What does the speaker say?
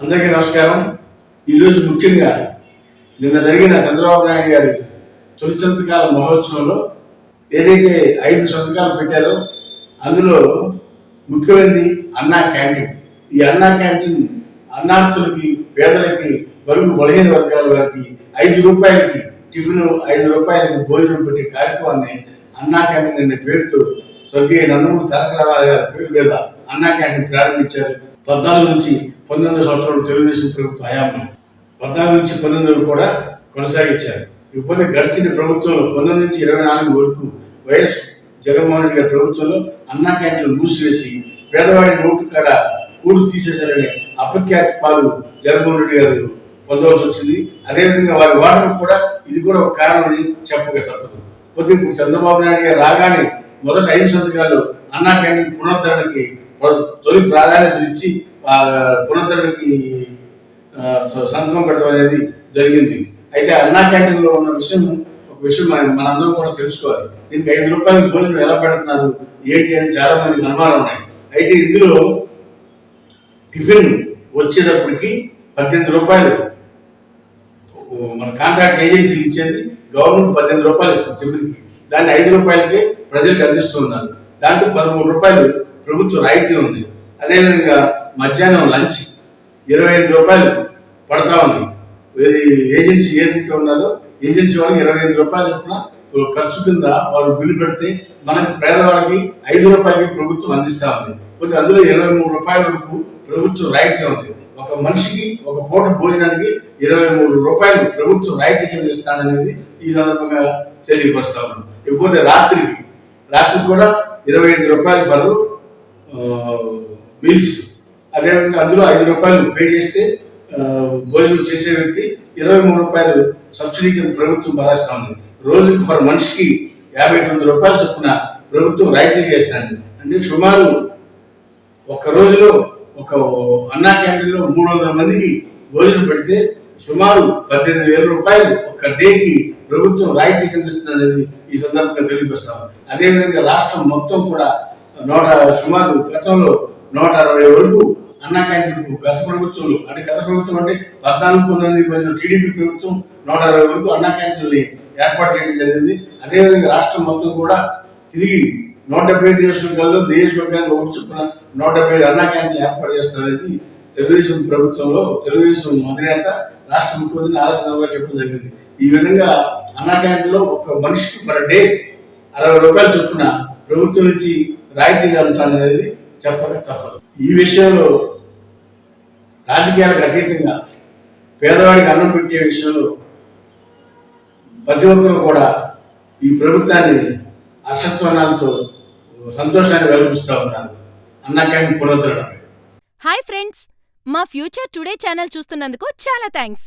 అందరికీ నమస్కారం. ఈరోజు ముఖ్యంగా నిన్న జరిగిన చంద్రబాబు నాయుడు గారి తొలి సంతకాల మహోత్సవంలో ఏదైతే ఐదు సంతకాలు పెట్టారో అందులో ముఖ్యమైనది అన్నా క్యాంటీన్. ఈ అన్నా క్యాంటీన్ అన్నార్థులకి పేదలకి బరువు బలహీన వర్గాల వారికి ఐదు రూపాయలకి టిఫిన్ ఐదు రూపాయలకి భోజనం పెట్టే కార్యక్రమాన్ని అన్నా క్యాంటీన్ అనే పేరుతో స్వర్గీయ నందమూరి తారక రామారావు గారి పేరు మీద అన్నా క్యాంటీన్ ప్రారంభించారు. పద్నాలుగు నుంచి పంతొమ్మిది సంవత్సరాలు తెలుగుదేశం ప్రభుత్వ హయాంలో. పద్నాలుగు నుంచి పంతొమ్మిది వరకు కూడా కొనసాగించారు. ఇకపోతే గడిచిన ప్రభుత్వంలో పంతొమ్మిది నుంచి ఇరవై నాలుగు వరకు వైఎస్ జగన్మోహన్ రెడ్డి గారి ప్రభుత్వంలో అన్నా క్యాంటీన్లు మూసివేసి పేదవాడి నోటు కాడ కూడు తీసేశారనే అపఖ్యాతి పాలు జగన్మోహన్ రెడ్డి గారు పొందవలసి వచ్చింది. అదేవిధంగా వారి వాటకు కూడా ఇది కూడా ఒక కారణమని చెప్పక తప్పదు. కొద్దిగా చంద్రబాబు నాయుడు గారు రాగానే మొదటి ఐదు సంతకాలు అన్నా క్యాంటీన్ పునరుద్ధరణకి తొలి ప్రాధాన్యత ఇచ్చి ఆ పునరుద్ధరణకి సంతకం పెట్టడం అనేది జరిగింది. అయితే అన్నా క్యాంటీన్లో ఉన్న విషయం ఒక విషయం మన- మనందరం కూడా తెలుసుకోవాలి. దీనికి ఐదు రూపాయల భోజనం ఎలా పెడుతున్నారు ఏంటి అని చాలా మంది అనుమానాలు ఉన్నాయి. అయితే ఇందులో టిఫిన్ వచ్చేటప్పటికి పద్దెనిమిది రూపాయలు. మన కాంట్రాక్ట్ ఏజెన్సీ ఇచ్చేది గవర్నమెంట్ పద్దెనిమిది రూపాయలు ఇస్తుంది టిఫిన్కి. దాన్ని ఐదు రూపాయలకి ప్రజలకు అందిస్తున్నారు దాంట్లో పదమూడు రూపాయలు ప్రభుత్వ రాయితీ ఉంది. అదేవిధంగా మధ్యాహ్నం లంచ్ ఇరవై ఐదు రూపాయలు పడతా ఉంది. ఏజెన్సీ ఏదైతే ఉన్నారో ఏజెన్సీ వాళ్ళకి ఇరవై ఐదు రూపాయలు చొప్పున ఖర్చు కింద వారు బిల్లు పెడితే మనకి పేదవాళ్ళకి ఐదు రూపాయలకి ప్రభుత్వం అందిస్తా ఉంది. కొద్ది అందులో ఇరవై మూడు రూపాయల వరకు ప్రభుత్వం రాయితీ ఉంది. ఒక మనిషికి ఒక పూట భోజనానికి ఇరవై మూడు రూపాయలు ప్రభుత్వం రాయితీ కింద ఇస్తాననేది ఈ సందర్భంగా తెలియపరుస్తా ఉన్నాం. ఇకపోతే రాత్రికి రాత్రికి కూడా ఇరవై ఐదు రూపాయలు బరువు మీల్స్. అదేవిధంగా అందులో ఐదు రూపాయలు పే చేస్తే భోజనం చేసే వ్యక్తి ఇరవై మూడు రూపాయలు సబ్సిడీ కింద ప్రభుత్వం భరాస్తా ఉంది. రోజుకి పర్ మనిషికి యాభై తొమ్మిది రూపాయలు చొప్పున ప్రభుత్వం రాయితీ చేస్తుంది. అంటే సుమారు ఒక్క రోజులో ఒక అన్నా క్యాంటీన్లో మూడు వందల మందికి భోజనం పెడితే సుమారు పద్దెనిమిది వేల రూపాయలు ఒక డేకి ప్రభుత్వం రాయితీ కల్పిస్తుందనేది అనేది ఈ సందర్భంగా తెలియపరుస్తాం అదేవిధంగా రాష్ట్రం మొత్తం కూడా నూట సుమారు గతంలో నూట అరవై వరకు అన్నా క్యాంటీన్ గత ప్రభుత్వంలో అంటే గత ప్రభుత్వం అంటే పద్నాలుగు పంతొమ్మిది మధ్యలో టీడీపీ ప్రభుత్వం నూట అరవై వరకు అన్నా క్యాంటీన్ని ఏర్పాటు చేయడం జరిగింది. అదేవిధంగా రాష్ట్రం మొత్తం కూడా తిరిగి నూట డెబ్బై ఐదు నియోజకవర్గాల్లో నియోజకవర్గానికి ఒకటి చొప్పున నూట డెబ్బై ఐదు అన్నా క్యాంటీన్లు ఏర్పాటు చేస్తారనేది తెలుగుదేశం ప్రభుత్వంలో తెలుగుదేశం అధినేత రాష్ట్ర ముఖ్యమంత్రి నారా చంద్రబాబు చెప్పడం జరిగింది. ఈ విధంగా అన్నా ఒక మనిషికి పర్ డే అరవై రూపాయలు చొప్పున ప్రభుత్వం నుంచి రాయితీ ఉంటుంది చెప్పక తప్పదు. ఈ విషయంలో రాజకీయాలకు అతీతంగా పేదవాడికి అన్నం పెట్టే విషయంలో ప్రతి ఒక్కరు కూడా ఈ ప్రభుత్వాన్ని హర్షత్వనాలతో సంతోషాన్ని కల్పిస్తూ ఉన్నారు. అన్నా క్యాంటీన్ హాయ్ ఫ్రెండ్స్ మా ఫ్యూచర్ టుడే ఛానల్ చూస్తున్నందుకు చాలా థ్యాంక్స్